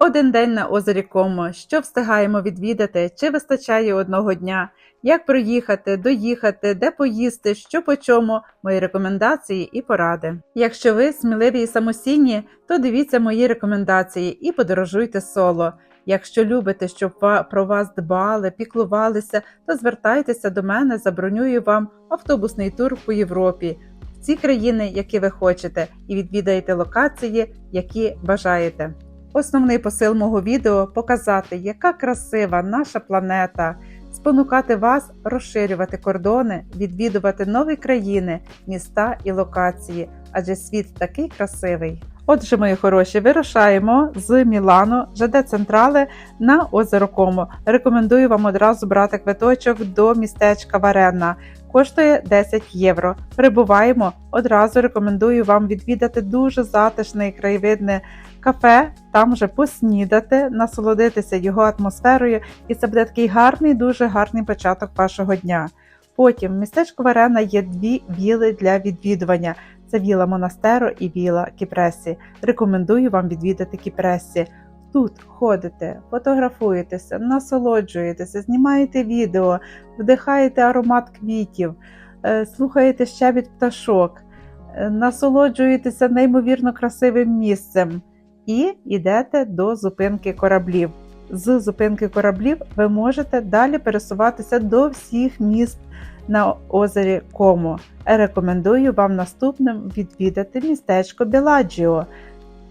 Один день на озері Комо. Що встигаємо відвідати? Чи вистачає одного дня? Як проїхати, доїхати, де поїсти, що по чому, мої рекомендації і поради. Якщо ви сміливі і самостійні, то дивіться мої рекомендації і подорожуйте соло. Якщо любите, щоб про вас дбали, піклувалися, то звертайтеся до мене, забронюю вам автобусний тур по Європі ці країни, які ви хочете, і відвідаєте локації, які бажаєте. Основний посил мого відео показати, яка красива наша планета, спонукати вас розширювати кордони, відвідувати нові країни, міста і локації, адже світ такий красивий. Отже, мої хороші, вирушаємо з Мілану ЖД Централи на озеро Комо. Рекомендую вам одразу брати квиточок до містечка Варена. Коштує 10 євро. Прибуваємо. Одразу рекомендую вам відвідати дуже затишне і краєвидне кафе, там вже поснідати, насолодитися його атмосферою, і це буде такий гарний, дуже гарний початок вашого дня. Потім в містечку Варена є дві віли для відвідування. Це віла Монастеро і віла Кіпресі. Рекомендую вам відвідати Кіпресі. Тут ходите, фотографуєтеся, насолоджуєтеся, знімаєте відео, вдихаєте аромат квітів, е, слухаєте щебіт пташок, е, насолоджуєтеся неймовірно красивим місцем і йдете до зупинки кораблів. З зупинки кораблів ви можете далі пересуватися до всіх міст на озері Комо. Рекомендую вам наступним відвідати містечко Біладжіо.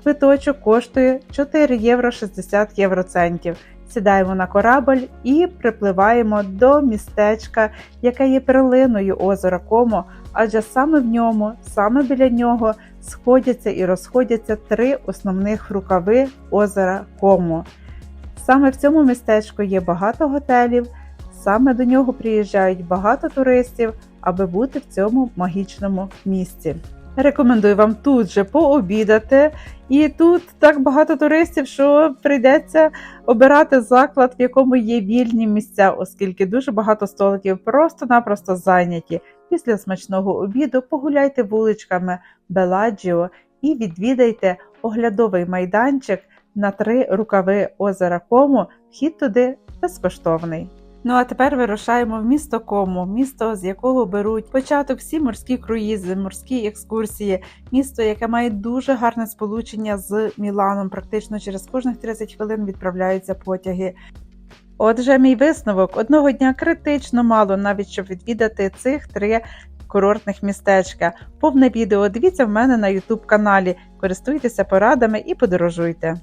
Квиточок коштує 4 євро 60 євроцентів. Сідаємо на корабль і припливаємо до містечка, яке є перлиною озера Комо, адже саме в ньому, саме біля нього сходяться і розходяться три основних рукави озера Комо. Саме в цьому містечку є багато готелів, саме до нього приїжджають багато туристів, аби бути в цьому магічному місці. Рекомендую вам тут же пообідати, і тут так багато туристів, що прийдеться обирати заклад, в якому є вільні місця, оскільки дуже багато столиків просто-напросто зайняті. Після смачного обіду погуляйте вуличками Беладжіо і відвідайте оглядовий майданчик на три рукави озера Комо. Вхід туди безкоштовний. Ну а тепер вирушаємо в місто Комо, місто, з якого беруть початок всі морські круїзи, морські екскурсії, місто, яке має дуже гарне сполучення з Міланом. Практично через кожних 30 хвилин відправляються потяги. Отже, мій висновок одного дня критично мало, навіть щоб відвідати цих три курортних містечка. Повне відео дивіться в мене на YouTube каналі. Користуйтеся порадами і подорожуйте.